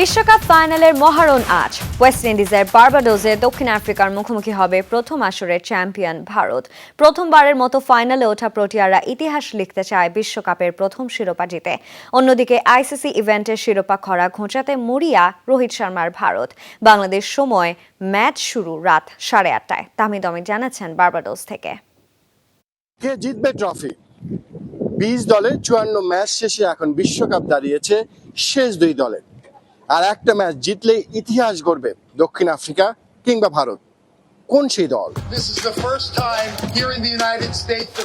বিশ্বকাপ ফাইনালের মহারণ আজ। ওয়েস্ট ইন্ডিজের বার্বাডোজে দক্ষিণ আফ্রিকার মুখোমুখি হবে প্রথম আসরের চ্যাম্পিয়ন ভারত। প্রথমবারের মতো ফাইনালে ওঠা প্রোটিয়ারা ইতিহাস লিখতে চায় বিশ্বকাপের প্রথম শিরোপা জিতে। অন্যদিকে আইসিসি ইভেন্টের শিরোপা খরা ঘোচাতে মরিয়া রোহিত শর্মার ভারত। বাংলাদেশ সময় ম্যাচ শুরু রাত সাড়ে আটটায়। তামিদ অমিত জানাচ্ছেন বার্বাডোজ থেকে। কে জিতবে ট্রফি? বিশ দলের চুয়ান্ন ম্যাচ শেষে এখন বিশ্বকাপ দাঁড়িয়েছে শেষ দুই দলে। আর একটা ম্যাচ জিতলেই ইতিহাস গড়বে দক্ষিণ আফ্রিকা কিংবা ভারত। কোন সেই দল?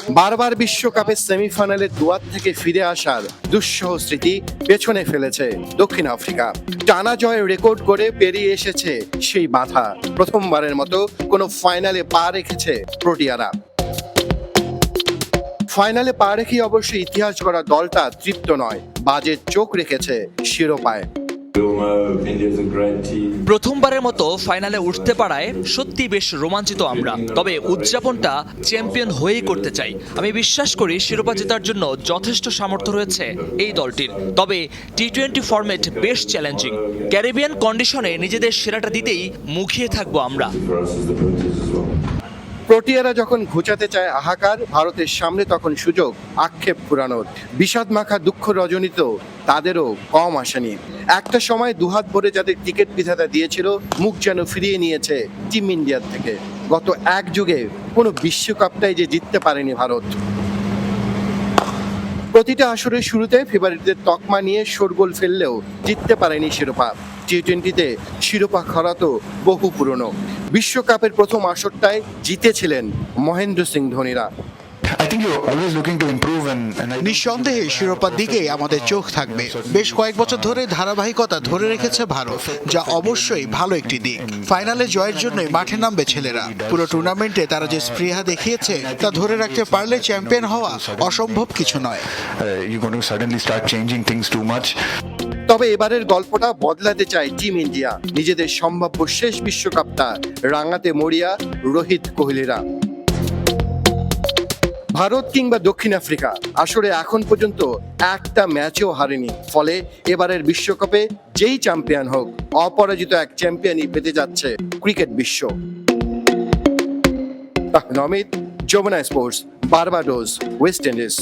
বারবার বিশ্বকাপের সেমিফাইনালে দুয়ার থেকে ফিরে আসার দুঃসহ স্মৃতি পেছনে ফেলেছে দক্ষিণ আফ্রিকা। টানা জয় রেকর্ড করে পেরিয়ে এসেছে সেই বাধা। প্রথমবারের মতো কোনো ফাইনালে পা রেখেছে প্রোটিয়ারা। ফাইনালে পা রেখে অবশ্যই ইতিহাস গড়া দলটা তৃপ্ত নয় বাজেট চোখ রেখেছে শিরোপায়। প্রথমবারের মতো ফাইনালে উঠতে পারায় সত্যি বেশ রোমাঞ্চিত আমরা। তবে উদযাপনটা চ্যাম্পিয়ন হয়েই করতে চাই। আমি বিশ্বাস করি শিরোপা জেতার জন্য যথেষ্ট সামর্থ্য রয়েছে এই দলটির। তবে টি টোয়েন্টি ফরম্যাট বেশ চ্যালেঞ্জিং ক্যারিবিয়ান কন্ডিশনে নিজেদের সেরাটা দিতেই মুখিয়ে থাকব আমরা। প্রোটিয়ারা যখন ঘুচাতে চায় আহাকার ভারতের সামনে তখন সুযোগ, আক্ষেপ পুরানোর বিষাদ মাখা দুঃখ রজনীত, তাদেরও কম আসেনি একটা সময় দুহাত ভরে যাদের টিকিট বিধাতা দিয়েছিল, মুখ যেন ফিরিয়ে নিয়েছে টিম ইন্ডিয়ার থেকে। গত এক যুগে কোনো বিশ্বকাপটাই যে জিততে পারেনি ভারত। প্রতিটা আসরের শুরুতে ফেভারিটদের তকমা নিয়ে শোরগোল ফেললেও জিততে পারেনি শিরোপা। টি টোয়েন্টিতে শিরোপা খরা তো বহু পুরনো। বিশ্বকাপের প্রথম আসরটায় জিতেছিলেন মহেন্দ্র সিং ধোনিরা। নিঃসন্দেহে শিরোপার দিকেই আমাদের চোখ থাকবে। বেশ কয়েক বছর ধরে ধারাবাহিকতা ধরে রেখেছে ভারত যা অবশ্যই ভালো একটি দিক। ফাইনালে জয়ের জন্যই মাঠে নামবে ছেলেরা। পুরো টুর্নামেন্টে তারা যে স্পৃহা দেখিয়েছে তা ধরে রাখতে পারলে চ্যাম্পিয়ন হওয়া অসম্ভব কিছু নয়। Uh, you're going to suddenly start changing things তবে এবারের গল্পটা বদলাতে চায় টিম ইন্ডিয়া। নিজেদের সম্ভাব্য শেষ বিশ্বকাপটা রাঙাতে মরিয়া রোহিত কোহলিরা। ভারত কিংবা দক্ষিণ আফ্রিকা আসলে এখন পর্যন্ত একটা ম্যাচেও হারেনি। ফলে এবারের বিশ্বকাপে যেই চ্যাম্পিয়ন হোক, অপরাজিত এক চ্যাম্পিয়নই পেতে যাচ্ছে ক্রিকেট বিশ্ব। Namit Jamuna sports Barbados West Indies.